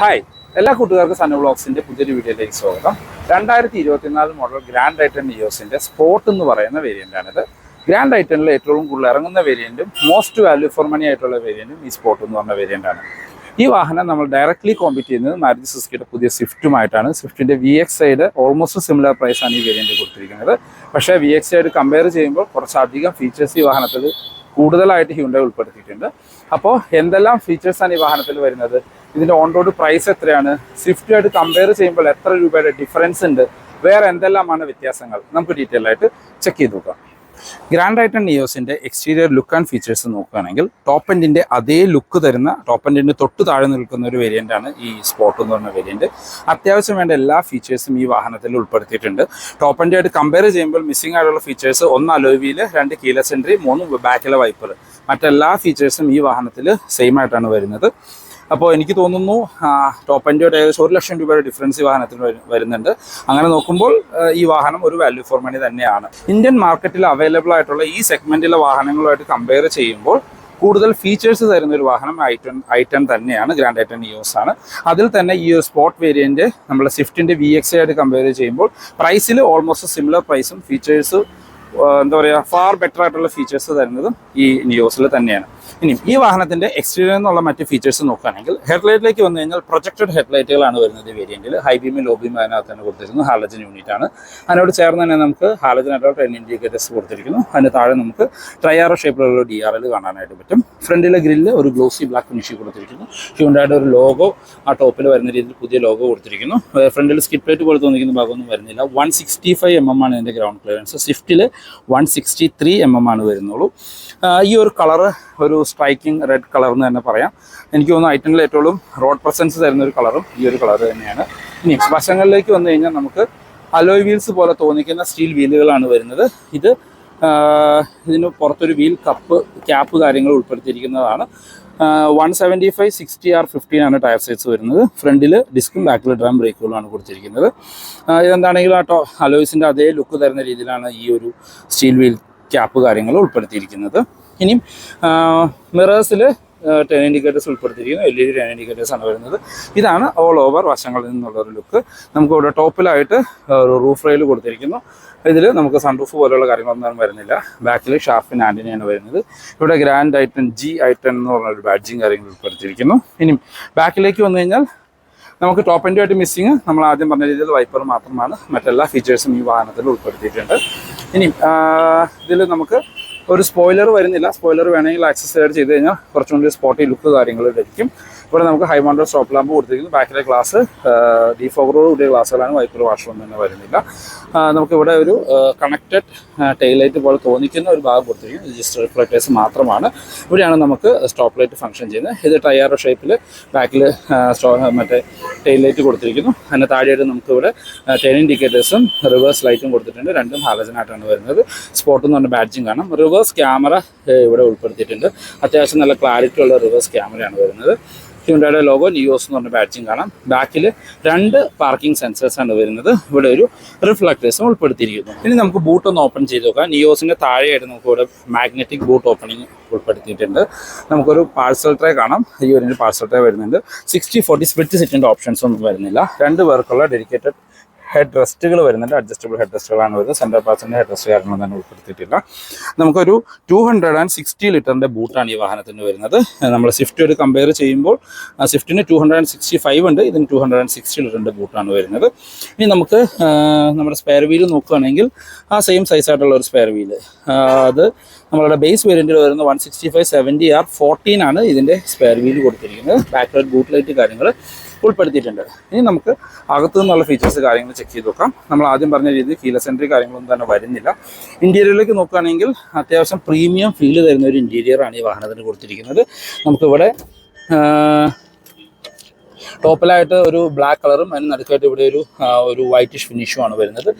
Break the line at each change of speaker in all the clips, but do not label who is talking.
Hi എല്ലാ കൂട്ടുകാർക്കും സണ്ണ ബ്ലോഗ്സിന്റെ പുതിയൊരു വീഡിയോയിലേക്ക് സ്വാഗതം. രണ്ടായിരത്തി ഇരുപത്തിനാല് മോഡൽ ഗ്രാൻഡ് ഐറ്റൺ ഇയോസിന്റെ സ്പോർട്ട് എന്ന് പറയുന്ന വേരിയന്റ് ആണിത്. ഗ്രാൻഡ് ഐറ്റണിൽ ഏറ്റവും കൂടുതൽ ഇറങ്ങുന്ന വേരിയന്റും മോസ്റ്റ് വാല്യൂ ഫോർ മണി ആയിട്ടുള്ള വേരിയന്റും ഈ സ്പോർട്ട് എന്ന് പറഞ്ഞ വേരിയന്റാണ് ഈ വാഹനം നമ്മൾ ഡയറക്ട്ലി കോമ്പീറ്റ് ചെയ്യുന്നത് മാരുതി സുസുക്കിയുടെ പുതിയ സ്വിഫ്റ്റുമായിട്ടാണ് സ്വിഫ്റ്റിന്റെ V X side almost similar price ആണ് ഈ വേരിയന്റ് കൊടുത്തിരിക്കുന്നത്. പക്ഷേ വി എക്സ് സൈഡ് കമ്പയർ ചെയ്യുമ്പോൾ കുറച്ചധികം ഫീച്ചേഴ്സ് ഈ വാഹനത്തിൽ കൂടുതലായിട്ട് ഹ്യൂണ്ടായി ഉൾപ്പെടുത്തിയിട്ടുണ്ട്. അപ്പോൾ എന്തെല്ലാം ഫീച്ചേഴ്സാണ് ഈ വാഹനത്തിൽ വരുന്നത്? ഇതിന്റെ ഓൺ റോഡ് പ്രൈസ് എത്രയാണ്? സ്വിഫ്റ്റുമായിട്ട് കമ്പയർ ചെയ്യുമ്പോൾ എത്ര രൂപയുടെ ഡിഫറൻസ് ഉണ്ട്? വേറെ എന്തെല്ലാമാണ് വ്യത്യാസങ്ങൾ? നമുക്ക് ഡീറ്റെയിൽ ആയിട്ട് ചെക്ക് ചെയ്ത് നോക്കാം. ഗ്രാൻഡ് ഐറ്റൺ നിയോസിന്റെ എക്സ്റ്റീരിയർ ലുക്ക് ആൻഡ് ഫീച്ചേഴ്സ് നോക്കുകയാണെങ്കിൽ ടോപ്പ് എൻഡിന്റെ അതേ ലുക്ക് തരുന്ന ടോപ്പ് എൻഡിന് തൊട്ട് താഴെ നിൽക്കുന്ന ഒരു വേരിയന്റ് ആണ് ഈ സ്പോട്ട് എന്ന് പറഞ്ഞ വേരിയന്റ് അത്യാവശ്യം വേണ്ട എല്ലാ ഫീച്ചേഴ്സും ഈ വാഹനത്തിൽ ഉൾപ്പെടുത്തിയിട്ടുണ്ട്. ടോപ്പ് എൻഡ് ആയിട്ട് കമ്പയർ ചെയ്യുമ്പോൾ മിസ്സിംഗ് ആയിട്ടുള്ള ഫീച്ചേഴ്സ് ഒന്ന് അലോവിയിൽ രണ്ട് കീല എൻട്രി മൂന്ന് ബാക്കിലെ വൈപ്പർ മറ്റെല്ലാ ഫീച്ചേഴ്സും ഈ വാഹനത്തിൽ സെയിം ആയിട്ടാണ് വരുന്നത്. അപ്പോൾ എനിക്ക് തോന്നുന്നു ടോപ്പ് എൻഡിയോട് ഏകദേശം ഒരു ലക്ഷം രൂപയുടെ ഡിഫറൻസ് ഈ വാഹനത്തിന് വരുന്നുണ്ട്. അങ്ങനെ നോക്കുമ്പോൾ ഈ വാഹനം ഒരു വാല്യൂ ഫോർ മണി തന്നെയാണ്. ഇന്ത്യൻ മാർക്കറ്റിൽ അവൈലബിൾ ആയിട്ടുള്ള ഈ സെഗ്മെന്റിലെ വാഹനങ്ങളുമായിട്ട് കമ്പയർ ചെയ്യുമ്പോൾ കൂടുതൽ ഫീച്ചേഴ്സ് തരുന്ന ഒരു വാഹനം ഐ ടെൻ ഐ ടെൻ തന്നെയാണ് ഗ്രാൻഡ് ഐ ടെൻ ഇയോസ് ആണ്. അതിൽ തന്നെ ഈ ഒരു സ്പോട്ട് വേരിയന്റ് നമ്മുടെ സ്വിഫ്റ്റിന്റെ വി എക്സ് ആയിട്ട് കമ്പയർ ചെയ്യുമ്പോൾ പ്രൈസിൽ ഓൾമോസ്റ്റ് സിമിലർ പ്രൈസും ഫീച്ചേഴ്സ് എന്താ പറയുക ഫാർ ബെറ്റർ ആയിട്ടുള്ള ഫീച്ചേഴ്സ് തരുന്നതും ഈ നിയോസിൽ തന്നെയാണ്. ഇനി ഈ വാഹനത്തിന്റെ എക്സ്റ്റീരിയർ എന്നുള്ള മറ്റ് ഫീച്ചേഴ്സ് നോക്കുകയാണെങ്കിൽ ഹെഡ്ലൈറ്റിലേക്ക് വന്നു കഴിഞ്ഞാൽ പ്രൊജക്റ്റഡ് ഹെഡ്ലൈറ്റുകളാണ് വരുന്നത് വേരിയന്റിൽ ഹൈ ബീമും ലോ ബീമും അതിനകത്ത് തന്നെ കൊടുത്തിരിക്കുന്നു. ഹാലജൻ യൂണിറ്റ് ആണ്. അതിനോട് ചേർന്ന് തന്നെ നമുക്ക് ഹാലജൻ ആയിട്ടുള്ള ടെൻ ഇൻഡിക്കേറ്റേഴ്സ് കൊടുത്തിരിക്കുന്നു. അതിന് താഴെ നമുക്ക് ട്രയാറോ ഷേപ്പിലുള്ള ഡി ആർ എൽ കാണാനായിട്ട് പറ്റും. ഫ്രണ്ടിലെ ഗ്രില്ല് ഒരു ഗ്ലോസി ബ്ലാക്ക് ഫിനിഷ് കൊടുത്തിരിക്കുന്നു. ഹ്യൂണ്ടായിട്ട് ഒരു ലോഗോ ആ ടോപ്പിൽ വരുന്ന രീതിയിൽ പുതിയ ലോഗോ കൊടുത്തിരിക്കുന്നു. ഫ്രണ്ടിൽ സ്കിറ്റ് പ്ലേറ്റ് പോലെ തോന്നിക്കുന്ന ഭാഗമൊന്നും വരുന്നില്ല. One sixty five M M ആണ് ഇതിന്റെ ground clearance സ്വിഫ്റ്റിൽ one sixty three M M ആണ് വരുന്നുള്ളൂ. ഈ ഒരു കളറ് ഒരു സ്ട്രൈക്കിംഗ് റെഡ് കളർ എന്ന് തന്നെ പറയാം. എനിക്ക് തോന്നുന്നു ഐറ്റണിൽ ഏറ്റവും റോഡ് പ്രസൻസ് തരുന്ന ഒരു കളറും ഈ ഒരു കളർ തന്നെയാണ്. ഇനി വശങ്ങളിലേക്ക് വന്നു കഴിഞ്ഞാൽ നമുക്ക് അലോയ് വീൽസ് പോലെ തോന്നിക്കുന്ന സ്റ്റീൽ വീലുകളാണ് വരുന്നത്. ഇത് ഇതിന് പുറത്തൊരു വീൽ കപ്പ് ക്യാപ്പ് കാര്യങ്ങൾ ഉൾപ്പെടുത്തിയിരിക്കുന്നതാണ്. One seventy five sixty R fifteen ആണ് ടയർ സൈസ് വരുന്നത്. ഫ്രണ്ടിൽ ഡിസ്കും ബാക്കിൽ ഡ്രം ബ്രേക്കുകളാണ് കൊടുത്തിരിക്കുന്നത്. ഇതെന്താണെങ്കിലും ആ ടോ അലോയ്സിന്റെ അതേ ലുക്ക് തരുന്ന രീതിയിലാണ് ഈ ഒരു സ്റ്റീൽ വീൽ ക്യാപ്പ് കാര്യങ്ങൾ ഉൾപ്പെടുത്തിയിരിക്കുന്നത്. ഇനിയും മിറേഴ്സിൽ ടെൻ ഇൻഡിക്കേറ്റേഴ്സ് ഉൾപ്പെടുത്തിയിരിക്കുന്നു. L E D turn indicators ആണ് വരുന്നത്. ഇതാണ് ഓൾ ഓവർ വശങ്ങളിൽ നിന്നുള്ള ഒരു ലുക്ക് നമുക്ക് ഇവിടെ ടോപ്പിലായിട്ട് ഒരു റൂഫ് റെയിൽ കൊടുത്തിരിക്കുന്നു. ഇതിൽ നമുക്ക് സൺറൂഫ് പോലെയുള്ള കാര്യങ്ങളൊന്നും വരുന്നില്ല. ബാക്കിൽ ഷാഫിൻ ആന്റിനയാണ് വരുന്നത്. ഇവിടെ ഗ്രാൻഡ് ഐറ്റൻ ജി ഐറ്റൻ എന്ന് പറഞ്ഞൊരു ബാഡ്ജിങ് കാര്യങ്ങൾ ഉൾപ്പെടുത്തിയിരിക്കുന്നു. ഇനി ബാക്കിലേക്ക് വന്നു കഴിഞ്ഞാൽ നമുക്ക് ടോപ്പ് എൻഡ് ആയിട്ട് മിസ്സിങ് നമ്മൾ ആദ്യം പറഞ്ഞ രീതിയിൽ വൈപ്പർ മാത്രമാണ്. മറ്റെല്ലാ ഫീച്ചേഴ്സും ഈ വാഹനത്തിൽ ഉൾപ്പെടുത്തിയിട്ടുണ്ട്. ഇനി ഇതിൽ നമുക്ക് ഒരു സ്പോയിലർ വരുന്നില്ല. സ്പോയിലർ വേണമെങ്കിൽ ആക്സസ് ആഡ് ചെയ്ത് കഴിഞ്ഞാൽ കുറച്ചുകൂടി സ്പോട്ടി ലുക്ക് കാര്യങ്ങൾ ലഭിക്കും ഇവിടെ നമുക്ക് ഹൈ മൗണ്ടർ സ്റ്റോപ്പ് ലാമ്പ് കൊടുത്തിരിക്കുന്നു. ബാക്കിലെ ഗ്ലാസ് ഡിഫോഗറോട് കൂടിയ ഗ്ലാസ്സുകളാണ് വൈപ്പർ വാഷറൊന്നും തന്നെ വരുന്നില്ല. നമുക്കിവിടെ ഒരു കണക്റ്റഡ് ടെയിൽ ലൈറ്റ് പോലെ തോന്നിക്കുന്ന ഒരു ഭാഗം കൊടുത്തിരിക്കുന്നു. രജിസ്റ്റർ റിഫ്ലക്റ്റേഴ്സ് മാത്രമാണ്. ഇവിടെയാണ് നമുക്ക് സ്റ്റോപ്പ് ലൈറ്റ് ഫംഗ്ഷൻ ചെയ്യുന്നത്. ഇത് ടയർ ഷേപ്പിൽ ബാക്കിൽ മറ്റേ ടെയിൽ ലൈറ്റ് കൊടുത്തിരിക്കുന്നു. അതിന് താഴെയായിട്ട് നമുക്കിവിടെ ടെൻ ഇൻഡിക്കേറ്റേഴ്സും റിവേഴ്സ് ലൈറ്റും കൊടുത്തിട്ടുണ്ട്. രണ്ടും ഹാലജനായിട്ടാണ് വരുന്നത്. സ്പോട്ട് എന്ന് പറഞ്ഞ ബാഡ്ജിങ് കാണാം. റിവേഴ്സ് ക്യാമറ ഇവിടെ ഉൾപ്പെടുത്തിയിട്ടുണ്ട്. അത്യാവശ്യം നല്ല ക്ലാരിറ്റി ഉള്ള റിവേഴ്സ് ക്യാമറയാണ് വരുന്നത്. ഹ്യുണ്ടായുടെ ലോഗോ നിയോസ് എന്ന് പറഞ്ഞ ബാഡ്ജിങ് കാണാം. ബാക്കിൽ രണ്ട് പാർക്കിംഗ് സെൻസേഴ്സ് ആണ് വരുന്നത്. ഇവിടെ ഒരു റിഫ്ലക്ടേഴ്സും ഉൾപ്പെടുത്തിയിരിക്കുന്നു. ഇനി നമുക്ക് ബൂട്ട് ഒന്ന് ഓപ്പൺ ചെയ്ത് നോക്കാം. നിയോസിന്റെ താഴെയായിട്ട് നമുക്ക് ഇവിടെ മാഗ്നറ്റിക് ബൂട്ട് ഓപ്പണിംഗ് ഉൾപ്പെടുത്തിയിട്ടുണ്ട്. നമുക്കൊരു പാഴ്സൽ ട്രേ കാണാം. ഈ ഒരു പാഴ്സൽ ട്രേ വരുന്നുണ്ട്. സിക്സ്റ്റി ഫോർട്ടി സ്പ്ലിറ്റ് സിറ്റിന്റെ ഓപ്ഷൻസ് ഒന്നും വരുന്നില്ല. രണ്ട് പേർക്കുള്ള ഡെഡിക്കേറ്റഡ് ഹെഡ് റെസ്റ്റുകൾ വരുന്നുണ്ട്. അഡ്ജസ്റ്റബിൾ ഹെഡ് റെസ്റ്റുകളാണ് വരുന്നത്. സെന്റർ പാസിന്റെ ഹെഡ് റെസ്റ്റ് കാരണം തന്നെ ഉൾപ്പെടുത്തിയിട്ടില്ല. നമുക്കൊരു ടു ഹൺഡ്രഡ് ആൻഡ് സിക്സ്റ്റി ലിറ്ററിന്റെ ബൂട്ടാണ് ഈ വാഹനത്തിന് വരുന്നത്. നമ്മൾ സ്വിഫ്റ്റ് ഒരു കമ്പയർ ചെയ്യുമ്പോൾ സ്വിഫ്റ്റിന് two hundred and sixty five ഉണ്ട്. ഇതിന് ടു ഹൺഡ്രഡ് ആൻഡ് സിക്സ്റ്റി ലിറ്ററിന്റെ ബൂട്ടാണ് വരുന്നത്. ഇനി നമുക്ക് നമ്മുടെ സ്പെയർ വീൽ നോക്കുകയാണെങ്കിൽ ആ സെയിം സൈസ് ആയിട്ടുള്ള ഒരു സ്പെയർ വീൽ അത് നമ്മളുടെ ബേസ് വേരിയന്റിൽ വരുന്ന one sixty five seventy R fourteen ആണ് ഇതിന്റെ സ്പെയർ വീൽ കൊടുത്തിരിക്കുന്നത്. ബാക്ക് ബൂട്ട് ലൈറ്റ് കാര്യങ്ങൾ ഉൾപ്പെടുത്തിയിട്ടുണ്ട്. ഇനി നമുക്ക് അകത്തു നിന്നുള്ള ഫീച്ചേഴ്സ് കാര്യങ്ങൾ ചെക്ക് ചെയ്ത് നോക്കാം. നമ്മൾ ആദ്യം പറഞ്ഞ രീതിയിൽ കീല സെൻട്രി കാര്യങ്ങളൊന്നും തന്നെ വരുന്നില്ല. ഇന്റീരിയറിലേക്ക് നോക്കുകയാണെങ്കിൽ അത്യാവശ്യം പ്രീമിയം ഫീൽ തരുന്ന ഒരു ഇന്റീരിയറാണ് ഈ വാഹനത്തിന് കൊടുത്തിരിക്കുന്നത്. നമുക്കിവിടെ ടോപ്പിലായിട്ട് ഒരു ബ്ലാക്ക് കളറും അതിന് നടുക്കായിട്ട് ഇവിടെ ഒരു ഒരു വൈറ്റിഷ് ഫിനിഷും ആണ് വരുന്നത്.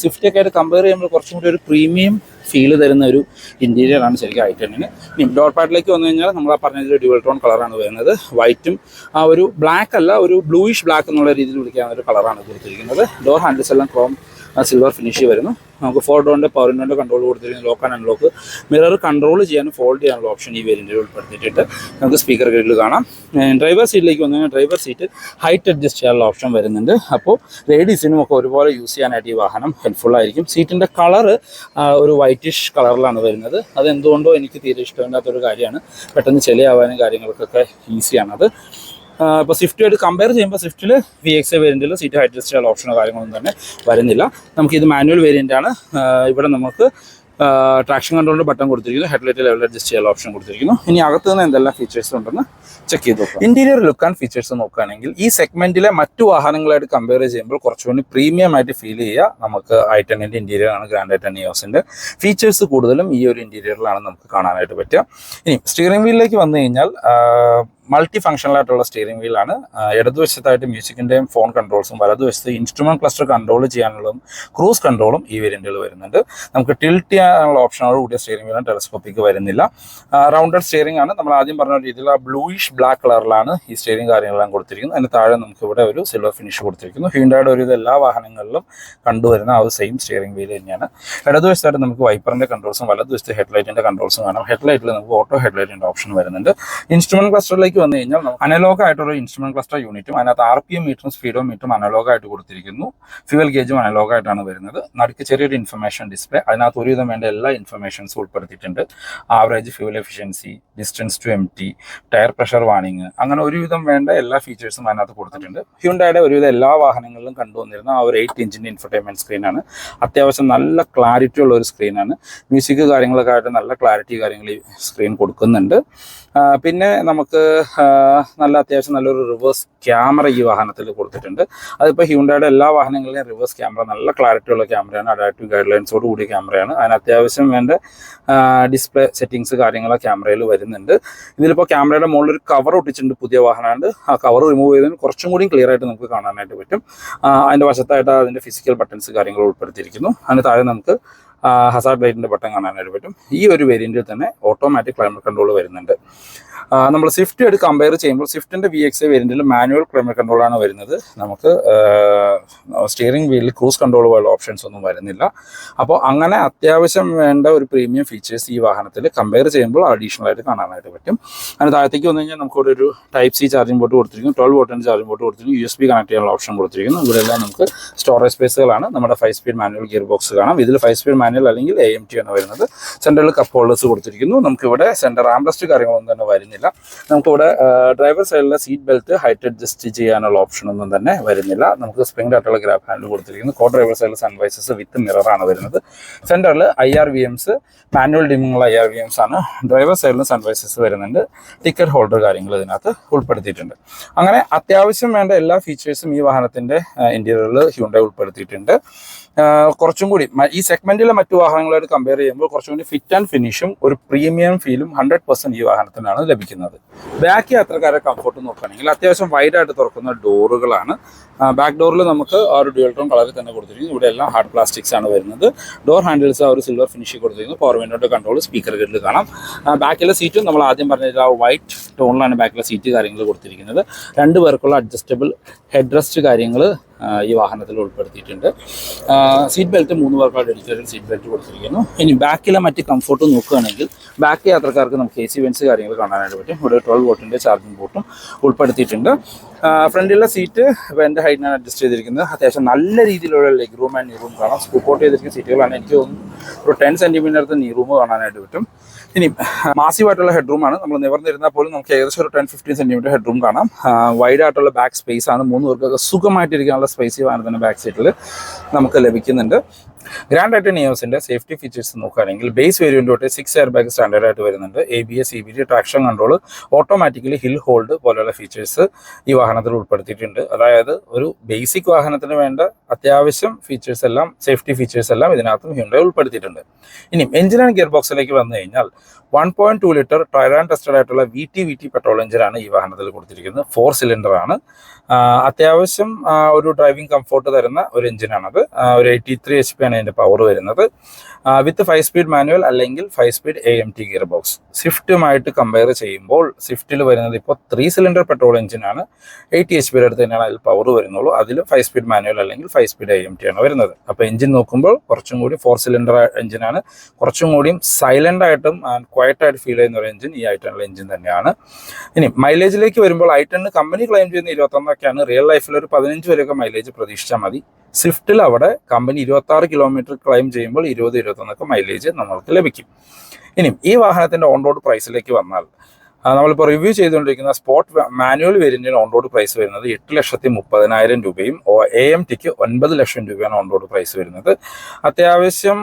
സ്വിഫ്റ്റൊക്കെ ആയിട്ട് കമ്പയർ ചെയ്യുമ്പോൾ കുറച്ചും കൂടി ഒരു പ്രീമിയം ഫീൽ തരുന്ന ഒരു ഇന്റീരിയറാണ് ശരിക്കും ഐ ടെണ്ണിന് ഇനി ഡോർ പാർട്ടിലേക്ക് വന്നു കഴിഞ്ഞാൽ നമ്മൾ ആ പറഞ്ഞ ഡ്യുവൽ ടോൺ കളറാണ് വരുന്നത്. വൈറ്റും ആ ഒരു ബ്ലാക്ക് അല്ല ഒരു ബ്ലൂയിഷ് ബ്ലാക്ക് എന്നുള്ള രീതിയിൽ വിളിക്കാൻ ഒരു കളറാണ് കൊടുത്തിരിക്കുന്നത്. ഡോർ ഹാൻഡിൽസ് എല്ലാം ക്രോം സിൽവർ ഫിനിഷ് വരുന്നു. നമുക്ക് ഫോർ ഡോറിന്റെ പവർ വിൻഡോന്റെ കൺട്രോൾ കൊടുത്തിരിക്കുന്നത് lock and unlock mirror control ചെയ്യാനും ഫോൾഡ് ചെയ്യാനുള്ള ഓപ്ഷൻ ഈ വേരിയന്റിൽ ഉൾപ്പെടുത്തിയിട്ടുണ്ട്. നമുക്ക് സ്പീക്കർ ഗ്രിഡിൽ കാണാം. ഡ്രൈവർ സീറ്റിലേക്ക് വന്നു കഴിഞ്ഞാൽ ഡ്രൈവർ സീറ്റ് ഹൈറ്റ് അഡ്ജസ്റ്റ് ചെയ്യാനുള്ള ഓപ്ഷൻ വരുന്നുണ്ട്. അപ്പോൾ ലേഡീസിനും ഒക്കെ ഒരുപോലെ യൂസ് ചെയ്യാനായിട്ട് ഈ വാഹനം ഹെൽപ്ഫുൾ ആയിരിക്കും. സീറ്റിന്റെ കളർ ഒരു വൈറ്റിഷ് കളറിലാണ് വരുന്നത്. അതെന്തുകൊണ്ടോ എനിക്ക് തീരെ ഇഷ്ടമില്ലാത്തൊരു കാര്യമാണ്. പെട്ടെന്ന് ചെളിയാവാനും കാര്യങ്ങൾക്കൊക്കെ ഈസിയാണത് ഇപ്പോൾ സ്വിഫ്റ്റുമായിട്ട് കമ്പയർ ചെയ്യുമ്പോൾ സ്വിഫ്റ്റിൽ വി എക്സ് വേരിയന്റിൽ സീറ്റ് ഹൈറ്റ് അഡ്ജസ്റ്റ് ഓപ്ഷനോ കാര്യങ്ങളൊന്നും തന്നെ വരുന്നില്ല. നമുക്കിത് മാനുവൽ വേരിയന്റ് ആണ്. ഇവിടെ നമുക്ക് ട്രാക്ഷൻ കൺട്രോളിന്റെ ബട്ടൺ കൊടുത്തിരിക്കുന്നു. ഹെഡ്ലൈറ്റ് ലെവൽ അഡ്ജസ്റ്റ് ചെയ്യാനുള്ള ഓപ്ഷൻ കൊടുത്തിരിക്കുന്നു. ഇനി അകത്ത് നിന്ന് എന്തെല്ലാം ഫീച്ചേഴ്സ് ഉണ്ടെന്ന് ചെക്ക് ചെയ്ത് നോക്കാം. ഇന്റീരിയർ ലുക്ക് ആൻഡ് ഫീച്ചേഴ്സ് നോക്കുകയാണെങ്കിൽ ഈ സെഗ്മെന്റിലെ മറ്റു വാഹനങ്ങളായിട്ട് കമ്പയർ ചെയ്യുമ്പോൾ കുറച്ചുകൂടി പ്രീമിയം ആയിട്ട് ഫീൽ ചെയ്യുക നമുക്ക് ഐ ടെന്നിന്റെ ഇന്റീരിയർ ആണ് ഗ്രാൻഡ് ഐ ടെൻ ഇയോസിന്റെ ഫീച്ചേഴ്സ് കൂടുതലും ഈ ഒരു ഇന്റീരിയറിലാണ് നമുക്ക് കാണാനായിട്ട് പറ്റുക. ഇനി സ്റ്റിയറിംഗ് വീലിലേക്ക് വന്നു കഴിഞ്ഞാൽ മൾട്ടി ഫംഗ്ഷണലായിട്ടുള്ള സ്റ്റിയറിംഗ് വീലാണ് ഇടതുവശത്തായിട്ട് മ്യൂസിക്കിന്റെയും ഫോൺ കൺട്രോൾസും വലതുവശത്ത് ഇൻസ്ട്രുമെന്റ് ക്ലസ്റ്റർ കൺട്രോൾ ചെയ്യാനുള്ളതും ക്രൂസ് കൺട്രോളും ഈ വേരിയന്റുകൾ വരുന്നുണ്ട്. നമുക്ക് ടിൽറ്റ് ചെയ്യാനുള്ള ഓപ്ഷനോട് കൂടിയ സ്റ്റിയറിംഗ് വീലാണ് ടെലസ്കോപ്പിക്ക് വരുന്നില്ല. റൗണ്ടഡ് സ്റ്റിയറിംഗ് ആണ്. നമ്മൾ ആദ്യം പറഞ്ഞ രീതിയിൽ ആ ബ്ലൂയിഷ് ബ്ലാക്ക് കളറിലാണ് ഈ സ്റ്റിയറിംഗ് കാര്യങ്ങളെല്ലാം കൊടുത്തിരിക്കുന്നത്. അതിന് താഴെ നമുക്ക് ഇവിടെ ഒരു സിൽവർ ഫിനിഷ് കൊടുത്തിരിക്കുന്നു. ഹ്യൂണ്ടായുടെ ഒരു എല്ലാ വാഹനങ്ങളിലും കണ്ടുവരുന്ന ആ ഒരു സെയിം സ്റ്റിയറിംഗ് വീൽ തന്നെയാണ്. ഇടതുവശത്തായിട്ട് നമുക്ക് വൈപ്പറിന്റെ കൺട്രോൾസും വലതുവശത്ത് ഹെഡ്ലൈറ്റിന്റെ കൺട്രോൾസും കാണാം. ഹെഡ്ലൈറ്റിൽ നമുക്ക് ഓട്ടോ ഹെഡ്ലൈറ്റിന്റെ ഓപ്ഷൻ വരുന്നുണ്ട്. ഇൻസ്ട്രുമെന്റ് ക്ലസ്റ്ററിലേക്ക് വന്നു കഴിഞ്ഞാൽ അനലോഗ് ആയിട്ടുള്ള ഇൻസ്ട്രുമെന്റ് ക്ലസ്റ്റർ യൂണിറ്റും അതിനകത്ത് ആർ പി എം മീറ്ററും സ്പീഡോ മീറ്ററും അനലോഗ് ആയിട്ട് കൊടുത്തിരിക്കുന്നു. ഫ്യൂവൽ ഗേജും അനലോഗ് ആയിട്ടാണ് വരുന്നത്. നടുക്ക് ചെറിയൊരു ഇൻഫർമേഷൻ ഡിസ്പ്ലേ അതിനകത്ത് ഒരുവിധം വേണ്ട എല്ലാ ഇൻഫർമേഷൻസും ഉൾപ്പെടുത്തിയിട്ടുണ്ട്. Average fuel efficiency distance to empty tyre pressure warning അങ്ങനെ ഒരുവിധം വേണ്ട എല്ലാ ഫീച്ചേഴ്സും അതിനകത്ത് കൊടുത്തിട്ടുണ്ട്. ഹ്യൂണ്ടായുടെ ഒരുവിധം എല്ലാ വാഹനങ്ങളിലും കണ്ടുവന്നിരുന്ന ആ ഒരു എയ്റ്റ് ഇഞ്ചിന്റെ ഇൻഫർടൈൻമെന്റ് സ്ക്രീനാണ് അത്യാവശ്യം നല്ല ക്ലാരിറ്റി ഉള്ള ഒരു സ്ക്രീനാണ് മ്യൂസിക് കാര്യങ്ങളൊക്കെ ആയിട്ട് നല്ല ക്ലാരിറ്റി കാര്യങ്ങൾ ഈ സ്ക്രീൻ കൊടുക്കുന്നുണ്ട്. പിന്നെ നമുക്ക് നല്ല അത്യാവശ്യം നല്ലൊരു റിവേഴ്സ് ക്യാമറ ഈ വാഹനത്തിൽ കൊടുത്തിട്ടുണ്ട്. അതിപ്പോൾ ഹ്യൂണ്ടയുടെ എല്ലാ വാഹനങ്ങളിലും റിവേഴ്സ് ക്യാമറ നല്ല ക്ലാരിറ്റി ഉള്ള ക്യാമറയാണ് അഡാപ്റ്റീവ് ഗൈഡ് ലൈൻസോട് കൂടിയ ക്യാമറയാണ് അതിന് അത്യാവശ്യം വേണ്ട ഡിസ്പ്ലേ സെറ്റിങ്സ് കാര്യങ്ങളൊക്കെ ക്യാമറയിൽ വരുന്നുണ്ട്. ഇതിലിപ്പോൾ ക്യാമറയുടെ മുകളിൽ ഒരു കവർ ഒട്ടിച്ചിട്ടുണ്ട് പുതിയ വാഹനമാണ് ആ കവർ റിമൂവ് ചെയ്തതിന് കുറച്ചും കൂടി ക്ലിയർ ആയിട്ട് നമുക്ക് കാണാനായിട്ട് പറ്റും. അതിന്റെ വശത്തായിട്ട് അതിന്റെ ഫിസിക്കൽ ബട്ടൺസ് കാര്യങ്ങൾ ഉൾപ്പെടുത്തിയിരിക്കുന്നു. അതിന് താഴെ നമുക്ക് ഹസാർഡ് ലൈറ്റിന്റെ ബട്ടൺ കാണാനായിട്ട് പറ്റും. ഈ ഒരു വേരിയന്റിൽ തന്നെ ഓട്ടോമാറ്റിക് ക്ലൈമറ്റ് കൺട്രോൾ വരുന്നുണ്ട്. നമ്മൾ സ്വിഫ്റ്റ് ആയിട്ട് കമ്പയർ ചെയ്യുമ്പോൾ സ്വിഫ്റ്റിന്റെ വി എക്സ് വേരിയന്റിൽ മാനുവൽ ക്ലൈമറ്റ് കൺട്രോളാണ് വരുന്നത്. നമുക്ക് സ്റ്റിയറിംഗ് വീലിൽ ക്രൂസ് കൺട്രോൾ പോലുള്ള ഓപ്ഷൻസ് ഒന്നും വരുന്നില്ല. അപ്പോൾ അങ്ങനെ അത്യാവശ്യം വേണ്ട ഒരു പ്രീമിയം ഫീച്ചേഴ്സ് ഈ വാഹനത്തിൽ കമ്പയർ ചെയ്യുമ്പോൾ അഡീഷണൽ ആയിട്ട് കാണാനായിട്ട് പറ്റും. അതിന് താഴത്തേക്ക് വന്നു കഴിഞ്ഞാൽ നമുക്കിവിടെ ഒരു ടൈപ്പ് സി ചാർജിംഗ് പോർട്ട് കൊടുത്തിരിക്കുന്നു. ട്വൽവ് വോട്ടിന്റെ ചാർജിംഗ് പോർട്ട് കൊടുത്തിരിക്കുന്നു. യു എസ് ബി കണക്ട് ചെയ്യാനുള്ള ഓപ്ഷൻ കൊടുത്തിരിക്കുന്നു. ഇവിടെയെല്ലാം നമുക്ക് സ്റ്റോറേജ് സ്പേസുകളാണ് നമ്മുടെ five speed manual gear box കാണാം. ഇതിൽ ഫൈവ് സ്പീഡ് മാനുവൽ അല്ലെങ്കിൽ എ എം ടി ആണ് വരുന്നത്. സെൻട്രൽ കപ്പ് ഹോൾഡേഴ്സ് കൊടുത്തിരിക്കുന്നു. നമുക്കിവിടെ സെന്റർ ആംബ്ലസ്റ്റ് കാര്യങ്ങളൊന്നും തന്നെ വരുന്നില്ല. നമുക്കിവിടെ ഡ്രൈവർ സൈഡിലെ സീറ്റ് ബെൽറ്റ് ഹൈറ്റ് അഡ്ജസ്റ്റ് ചെയ്യാനുള്ള ഓപ്ഷൻ ഒന്നും തന്നെ വരുന്നില്ല. നമുക്ക് സ്പ്രിംഗ് ആയിട്ടുള്ള ഗ്രാഫ് ഹാൻഡിൽ കൊടുത്തിരിക്കുന്നു. കോ ഡ്രൈവർ സൈഡിൽ സൺവൈസസ് വിത്ത് മിററാണ് വരുന്നത്. സെന്ററിൽ I R V Ms manual ഡിമ്മുള്ള I R V Ms ആണ്. ഡ്രൈവർ സൈഡിലും സൺവൈസസ് വരുന്നുണ്ട്. ടിക്കറ്റ് ഹോൾഡർ കാര്യങ്ങൾ ഇതിനകത്ത് ഉൾപ്പെടുത്തിയിട്ടുണ്ട്. അങ്ങനെ അത്യാവശ്യം വേണ്ട എല്ലാ ഫീച്ചേഴ്സും ഈ വാഹനത്തിന്റെ ഇന്റീരിയറിൽ ഹ്യൂണ്ടായി ഉൾപ്പെടുത്തിയിട്ടുണ്ട്. കുറച്ചും കൂടി ഈ സെഗ്മെന്റിലെ മറ്റു വാഹനങ്ങളായിട്ട് കമ്പയർ ചെയ്യുമ്പോൾ കുറച്ചും കൂടി ഫിറ്റ് ആൻഡ് ഫിനിഷും ഒരു പ്രീമിയം ഫീലും ഹൺഡ്രഡ് പെർസെന്റ് ഈ വാഹനത്തിനാണ് ലഭിക്കുന്നത്. ബാക്ക് യാത്രക്കാരെ കംഫർട്ട് നോക്കുകയാണെങ്കിൽ അത്യാവശ്യം വൈഡായിട്ട് തുറക്കുന്ന ഡോറുകളാണ് ബാക്ക് ഡോറിൽ നമുക്ക് ആ ഒരു ഡ്യുവൽ ടോൺ കളറിൽ തന്നെ കൊടുത്തിരിക്കുന്നു. ഇവിടെ എല്ലാം ഹാർഡ് പ്ലാസ്റ്റിക്സ് ആണ് വരുന്നത്. ഡോർ ഹാൻഡിൽസ് ആ ഒരു സിൽവർ ഫിനിഷ് കൊടുത്തിരിക്കുന്നു. പവർ വിൻഡോയുടെ കൺട്രോൾ സ്പീക്കർ ഗേറ്റിൽ കാണാം. ബാക്കിലെ സീറ്റും നമ്മൾ ആദ്യം പറഞ്ഞ ആ വൈറ്റ് ടോണിലാണ് ബാക്കിലെ സീറ്റ് കാര്യങ്ങൾ കൊടുത്തിരിക്കുന്നത്. രണ്ട് പേർക്കുള്ള അഡ്ജസ്റ്റബിൾ ഹെഡ് റെസ്റ്റ് കാര്യങ്ങൾ ഈ വാഹനത്തിൽ ഉൾപ്പെടുത്തിയിട്ടുണ്ട്. സീറ്റ് ബെൽറ്റ് മൂന്ന് പേർക്കാട് ഡെഡിക്കേറ്റഡ് സീറ്റ് ബെൽറ്റ് കൊടുത്തിരിക്കുന്നു. ഇനി ബാക്കിലെ മറ്റ് കംഫർട്ട് നോക്കുകയാണെങ്കിൽ ബാക്ക് യാത്രക്കാർക്ക് നമുക്ക് എ സി വെൻസ് കാര്യങ്ങൾ കാണാനായിട്ട് പറ്റും. ഇവിടെ ട്വൽവ് വോട്ടിന്റെ ചാർജിംഗ് ബോട്ടും ഉൾപ്പെടുത്തിയിട്ടുണ്ട്. ഫ്രണ്ടിലെ സീറ്റ് എന്റെ ഹൈറ്റിനാണ് അഡ്ജസ്റ്റ് ചെയ്തിരിക്കുന്നത് അത്യാവശ്യം നല്ല രീതിയിലുള്ള leg room and knee room കാണാം. സ്കൂപ്പോട്ട് ചെയ്തിരിക്കുന്ന സീറ്റുകളാണ് എനിക്ക് തോന്നുന്നു ഒരു ടെൻ സെന്റിമീറ്റർ നീ റൂം കാണാനായിട്ട് പറ്റും. ഇനി മാസീവായിട്ടുള്ള ഹെഡ് ആണ് നമ്മൾ നിവർന്നിരുന്നാൽ പോലും നമുക്ക് ഏകദേശം ഒരു ten fifteen centimetre head room കാണാം. വൈഡ് ആയിട്ടുള്ള ബാക്ക് സ്പേസ് ആണ്. മൂന്ന് പേർക്കൊക്കെ സുഖമായിട്ടിരിക്കാനുള്ള സ്പേസ് ഈ വാഹനത്തിന്റെ ബാക്ക് സീറ്റിൽ നമുക്ക് ലഭിക്കുന്നുണ്ട്. ഗ്രാൻഡ് നിയോസിന്റെ സേഫ്റ്റി ഫീച്ചേഴ്സ് നോക്കുകയാണെങ്കിൽ ബേസ് വേരിയന്റ് തൊട്ട് സിക്സ് എയർ ബാഗ് സ്റ്റാൻഡേർഡ് ആയിട്ട് വരുന്നുണ്ട്. A B S E B D traction control automatically hill hold പോലെയുള്ള ഫീച്ചേഴ്സ് ഈ വാഹനത്തിൽ ഉൾപ്പെടുത്തിയിട്ടുണ്ട്. അതായത് ഒരു ബേസിക് വാഹനത്തിന് വേണ്ട അത്യാവശ്യം ഫീച്ചേഴ്സ് എല്ലാം സേഫ്റ്റി ഫീച്ചേഴ്സ് എല്ലാം ഇതിനകത്തും ഹ്യൂണ്ടായി ഉൾപ്പെടുത്തിയിട്ടുണ്ട്. ഇനി എഞ്ചിൻ ആൻഡ് ഗിയർ ബോക്സിലേക്ക് വന്നു കഴിഞ്ഞാൽ one point two litre trial tested ആയിട്ടുള്ള V T V T petrol എഞ്ചിനാണ് ഈ വാഹനത്തിൽ കൊടുത്തിരിക്കുന്നത്. ഫോർ സിലിണ്ടർ ആണ്. അത്യാവശ്യം ഒരു ഡ്രൈവിംഗ് കംഫോർട്ട് തരുന്ന ഒരു എഞ്ചിനാണത് ഒരു എയ്റ്റി ത്രീ എച്ച് പി ആണ് അതിന്റെ പവർ വരുന്നത്. വിത്ത് ഫൈവ് സ്പീഡ് മാനുവൽ അല്ലെങ്കിൽ five speed A M T gear box സ്വിഫ്റ്റുമായിട്ട് compare ചെയ്യുമ്പോൾ സ്വിഫ്റ്റിൽ വരുന്നത് ഇപ്പോൾ ത്രീ സിലിണ്ടർ പെട്രോൾ എഞ്ചിനാണ് എയ്റ്റി എച്ച് പിയുടെ അടുത്ത് തന്നെയാണ് അതിൽ പവർ വരുന്നുള്ളൂ. അതിൽ ഫൈവ് സ്പീഡ് മാനുവൽ അല്ലെങ്കിൽ five speed A M T ആണ് വരുന്നത്. അപ്പോൾ എഞ്ചിൻ നോക്കുമ്പോൾ കുറച്ചും കൂടി ഫോർ സിലിണ്ടർ എഞ്ചിനാണ് കുറച്ചും കൂടിയും സൈലന്റ് ആയിട്ടും ആൻഡ് ക്വയറ്റ് ആയിട്ട് ഫീൽ ചെയ്യുന്ന ഒരു എഞ്ചിൻ ഈ ഐറ്റണിലെ എഞ്ചിൻ തന്നെയാണ്. ഇനി മൈലേജിലേക്ക് വരുമ്പോൾ ഐറ്റണിന് കമ്പനി ക്ലെയിം ചെയ്യുന്ന ഇരുപത്തൊന്നൊക്കെയാണ്. റിയൽ ലൈഫിൽ ഒരു പതിനഞ്ച് വരെയൊക്കെ മൈലേജ് പ്രതീക്ഷിച്ചാൽ മതി. സ്വിഫ്റ്റിൽ അവിടെ കമ്പനി ഇരുപത്തി ആറ് കിലോമീറ്റർ ക്ലെയിം ചെയ്യുമ്പോൾ ഇരുപത് ഇരുപത്തൊന്നൊക്കെ മൈലേജ് നമ്മൾക്ക് ലഭിക്കും. ഇനി ഈ വാഹനത്തിന്റെ ഓൺ റോഡ് പ്രൈസിലേക്ക് വന്നാൽ നമ്മളിപ്പോൾ റിവ്യൂ ചെയ്തുകൊണ്ടിരിക്കുന്ന സ്പോട്ട് മാനുവൽ വേരിയന്റിന് ഓൺ റോഡ് പ്രൈസ് വരുന്നത് എട്ട് ലക്ഷത്തി മുപ്പതിനായിരം രൂപയും എ എം ടിക്ക് ഒൻപത് ലക്ഷം രൂപയാണ് ഓൺ റോഡ് പ്രൈസ് വരുന്നത്. അത്യാവശ്യം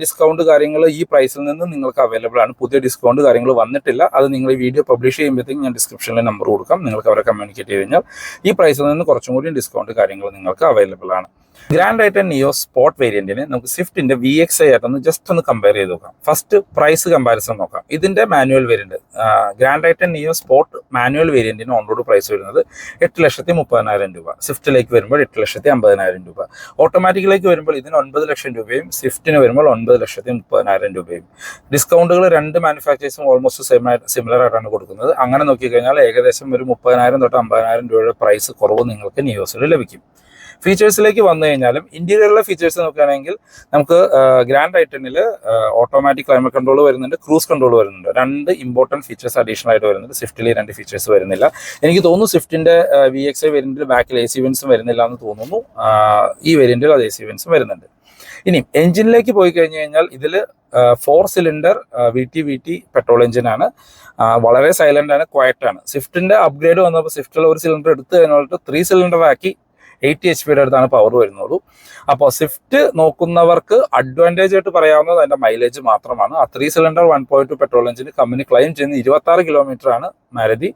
ഡിസ്കൗണ്ട് കാര്യങ്ങൾ ഈ പ്രൈസിൽ നിന്ന് നിങ്ങൾക്ക് അവൈലബിൾ ആണ്. പുതിയ ഡിസ്കൗണ്ട് കാര്യങ്ങൾ വന്നിട്ടില്ല. അത് നിങ്ങൾ ഈ വീഡിയോ പബ്ലിഷ് ചെയ്യുമ്പോഴത്തേക്കും ഞാൻ ഡിസ്ക്രിപ്ഷനിൽ നമ്പർ കൊടുക്കാം. നിങ്ങൾക്ക് അവരെ കമ്മ്യൂണിക്കേറ്റ് ചെയ്ത് കഴിഞ്ഞാൽ ഈ പ്രൈസിൽ നിന്ന് കുറച്ചും കൂടി ഡിസ്കൗണ്ട് കാര്യങ്ങൾ നിങ്ങൾക്ക് അവൈലബിൾ ആണ്. ഗ്രാൻഡ് ആയിട്ട് നിയോ സ്പോട്ട് വേരിയന്റിന് നമുക്ക് സ്വിഫ്റ്റിന്റെ വി എക്സ് ഐ ആയിട്ടൊന്ന് ജസ്റ്റ് ഒന്ന് കമ്പയർ ചെയ്ത് നോക്കാം. ഫസ്റ്റ് പ്രൈസ് കമ്പാരിസൺ നോക്കാം. ഇതിന്റെ മാനുവൽ വേരിയന്റ് ഗ്രാൻഡ് ആയിട്ട് നിയോ സ്പോട്ട് മാനുവൽ വേരിയന്റിന് ഓൺ റോഡ് പ്രൈസ് വരുന്നത് എട്ട് ലക്ഷത്തി മുപ്പതിനായിരം രൂപ. സ്വിഫ്റ്റിലേക്ക് വരുമ്പോൾ എട്ട് ലക്ഷത്തി അമ്പതിനായിരം രൂപ. ഓട്ടോമാറ്റിക്കിലേക്ക് വരുമ്പോൾ ഇതിന് ഒൻപത് ലക്ഷം രൂപയും സ്വിഫ്റ്റിന് വരുമ്പോൾ ഒൻപത് ലക്ഷത്തി മുപ്പതിനായിരം രൂപയും. ഡിസ്കൗണ്ടുകൾ രണ്ട് മാനുഫാക്ചേഴ്സും ഓൾമോസ്റ്റ് സെയിം സിമിലർ ആയിട്ടാണ് കൊടുക്കുന്നത്. അങ്ങനെ നോക്കിക്കഴിഞ്ഞാൽ ഏകദേശം ഒരു മുപ്പതിനായിരം തൊട്ട് അമ്പതിനായിരം രൂപയുടെ പ്രൈസ് കുറവ് നിങ്ങൾക്ക് നിയോസിൽ ലഭിക്കും. ഫീച്ചേഴ്സിലേക്ക് വന്നു കഴിഞ്ഞാലും ഇന്റീരിയറിലെ ഫീച്ചേഴ്സ് നോക്കുകയാണെങ്കിൽ നമുക്ക് ഗ്രാൻഡ് ഐറ്റണിൽ ഓട്ടോമാറ്റിക് ക്ലൈമറ്റ് കൺട്രോൾ വരുന്നുണ്ട് ക്രൂസ് കൺട്രോൾ വരുന്നുണ്ട്. രണ്ട് ഇമ്പോർട്ടന്റ് ഫീച്ചേഴ്സ് അഡീഷണൽ ആയിട്ട് വരുന്നുണ്ട്. സ്വിഫ്റ്റിൽ രണ്ട് ഫീച്ചേഴ്സ് വരുന്നില്ല. എനിക്ക് തോന്നുന്നു സ്വിഫ്റ്റിന്റെ വി എക്സ് ഐ വേരിയന്റിൽ ബാക്കിൽ എ സി വെൻസും വരുന്നില്ല എന്ന് തോന്നുന്നു. ഈ വേരിയന്റിൽ അത് എ സി വെൻസും വരുന്നുണ്ട്. ഇനി എഞ്ചിനിലേക്ക് പോയി കഴിഞ്ഞു കഴിഞ്ഞാൽ ഇതിൽ four cylinder V T V T petrol എഞ്ചിനാണ് വളരെ സൈലന്റ് ആണ് ക്വയറ്റ് ആണ്. സ്വിഫ്റ്റിന്റെ അപ്ഗ്രേഡ് വന്നപ്പോൾ സ്വിഫ്റ്റിൽ ഒരു സിലിണ്ടർ എടുത്ത് കഴിഞ്ഞിട്ട് ത്രീ സിലിണ്ടർ ആക്കി എയ്റ്റി എച്ച് പിയുടെ അടുത്താണ് പവർ വരുന്നുള്ളൂ. അപ്പോൾ സ്വിഫ്റ്റ് നോക്കുന്നവർക്ക് അഡ്വാന്റേജ് ആയിട്ട് പറയാവുന്നത് അതിന്റെ മൈലേജ് മാത്രമാണ്. ആ three cylinder one point two petrol എഞ്ചിന് കമ്പനി ക്ലെയിം ചെയ്യുന്ന ഇരുപത്തി ആറ് കിലോമീറ്റർ ആണ് മാരുതി.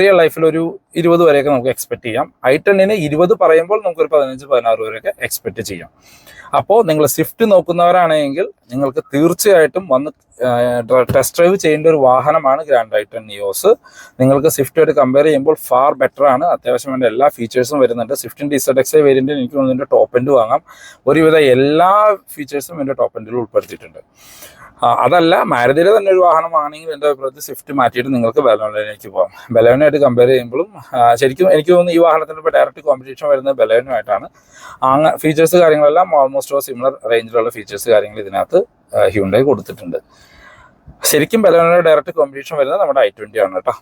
റിയൽ ലൈഫിൽ ഒരു ഇരുപത് വരെയൊക്കെ നമുക്ക് എക്സ്പെക്ട് ചെയ്യാം. ഐ ടെണ്ണിന് ഇരുപത് പറയുമ്പോൾ നമുക്കൊരു പതിനഞ്ച് പതിനാറ് വരെയൊക്കെ എക്സ്പെക്ട് ചെയ്യാം. അപ്പോൾ നിങ്ങൾ സ്വിഫ്റ്റ് നോക്കുന്നവരാണെങ്കിൽ നിങ്ങൾക്ക് തീർച്ചയായിട്ടും വന്ന് ടെസ്റ്റ് ഡ്രൈവ് ചെയ്യേണ്ട ഒരു വാഹനമാണ് ഗ്രാൻഡ് റൈറ്റൺ നിയോസ് നിങ്ങൾക്ക് സ്വിഫ്റ്റുമായിട്ട് കമ്പയർ ചെയ്യുമ്പോൾ ഫാർ ബെറ്റർ ആണ്. അത്യാവശ്യം വേണ്ട എല്ലാ ഫീച്ചേഴ്സും വരുന്നുണ്ട്. സ്വിഫ്റ്റിന്റെ ഇസഡ് എക്സ് ഐ വേരിയന്റിൽ എനിക്ക് തോന്നുന്നു ടോപ്പ് എൻഡ് വാങ്ങാം. ഒരുവിധ എല്ലാ ഫീച്ചേഴ്സും എന്റെ ടോപ്പ് എൻഡിൽ ഉൾപ്പെടുത്തിയിട്ടുണ്ട്. അതല്ല മാരുതിയുടെ തന്നെ ഒരു വാഹനം വാഹനമാണെങ്കിൽ എന്റെ അഭിപ്രായത്തിൽ സ്വിഫ്റ്റ് മാറ്റിയിട്ട് നിങ്ങൾക്ക് ബലോണിലേക്ക് പോകാം. ബലോനായിട്ട് കമ്പയർ ചെയ്യുമ്പോഴും ആ, ശരിക്കും എനിക്ക് തോന്നുന്നു ഈ വാഹനത്തിന് ഇപ്പോൾ ഡയറക്റ്റ് കോമ്പറ്റീഷൻ വരുന്നത് ബലോനുമായിട്ടാണ് അങ്ങനെ ഫീച്ചേഴ്സ് കാര്യങ്ങളെല്ലാം ഓൾമോസ്റ്റ് ഓ സിമിലർ റേഞ്ചിലുള്ള ഫീച്ചേഴ്സ് കാര്യങ്ങൾ ഇതിനകത്ത് ഹ്യൂണ്ടായി കൊടുത്തിട്ടുണ്ട്. ശരിക്കും ബലോണയുടെ ഡയറക്റ്റ് കോമ്പറ്റീഷൻ വരുന്നത് നമ്മുടെ ഐ ട്വന്റി ആണ് കേട്ടോ.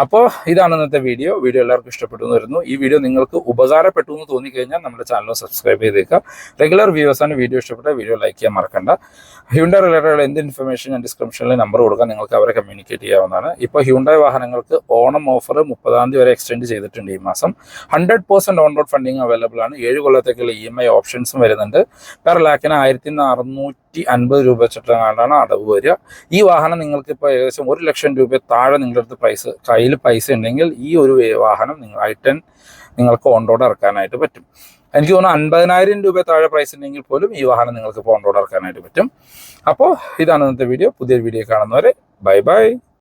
അപ്പോൾ ഇതാണ് ഇന്നത്തെ വീഡിയോ വീഡിയോ എല്ലാവർക്കും ഇഷ്ടപ്പെട്ടു എന്ന് വരുന്നു. ഈ വീഡിയോ നിങ്ങൾക്ക് ഉപകാരപ്പെട്ടു എന്ന് തോന്നിക്കഴിഞ്ഞാൽ നമ്മുടെ ചാനൽ സബ്സ്ക്രൈബ് ചെയ്തേക്കാം റെഗുലർ വ്യൂവേഴ്സാണ് വീഡിയോ ഇഷ്ടപ്പെട്ട വീഡിയോ ലൈക്ക് ചെയ്യാൻ മറക്കണ്ട. ഹ്യൂണ്ട റിലേറ്റഡ് എന്ത് ഇൻഫർമേഷൻ ഞാൻ ഡിസ്ക്രിപ്ഷനിൽ നമ്പർ കൊടുക്കാൻ നിങ്ങൾക്ക് അവരെ കമ്മ്യൂണിക്കേറ്റ് ചെയ്യാവുന്നതാണ്. ഇപ്പോൾ ഹ്യൂണ്ടായി വാഹനങ്ങൾക്ക് ഓണം ഓഫർ മുപ്പതാം തീയതി വരെ എക്സ്റ്റെൻഡ് ചെയ്തിട്ടുണ്ട് ഈ മാസം. Hundred percent on road funding available ആണ്. ഏഴ് കൊല്ലത്തേക്കുള്ള ഇ എം ഐ ഓപ്ഷൻസും വരുന്നുണ്ട്. പെർ ലാക്കിന് ആയിരത്തി അറുന്നൂറ്റി അൻപത് രൂപ വെച്ചിട്ടാണ് അടവ് വരിക. ഈ വാഹനം നിങ്ങൾക്ക് ഇപ്പോൾ ഏകദേശം ഒരു ലക്ഷം രൂപ താഴെ നിങ്ങളുടെ അടുത്ത് പ്രൈസ് കയ്യിൽ പൈസ ഉണ്ടെങ്കിൽ ഈ ഒരു വാഹനം നിങ്ങൾ ഐ ടെൻ നിങ്ങൾക്ക് ഓൺ റോഡ് ഇറക്കാനായിട്ട് പറ്റും. എനിക്ക് തോന്നുന്നു അൻപതിനായിരം രൂപ താഴെ പ്രൈസ് ഉണ്ടെങ്കിൽ പോലും ഈ വാഹനം നിങ്ങൾക്ക് ഓൺ റോഡ് ഇറക്കാനായിട്ട് പറ്റും. അപ്പോൾ ഇതാണ് ഇന്നത്തെ വീഡിയോ പുതിയൊരു വീഡിയോ കാണുന്നവരെ ബൈ ബൈ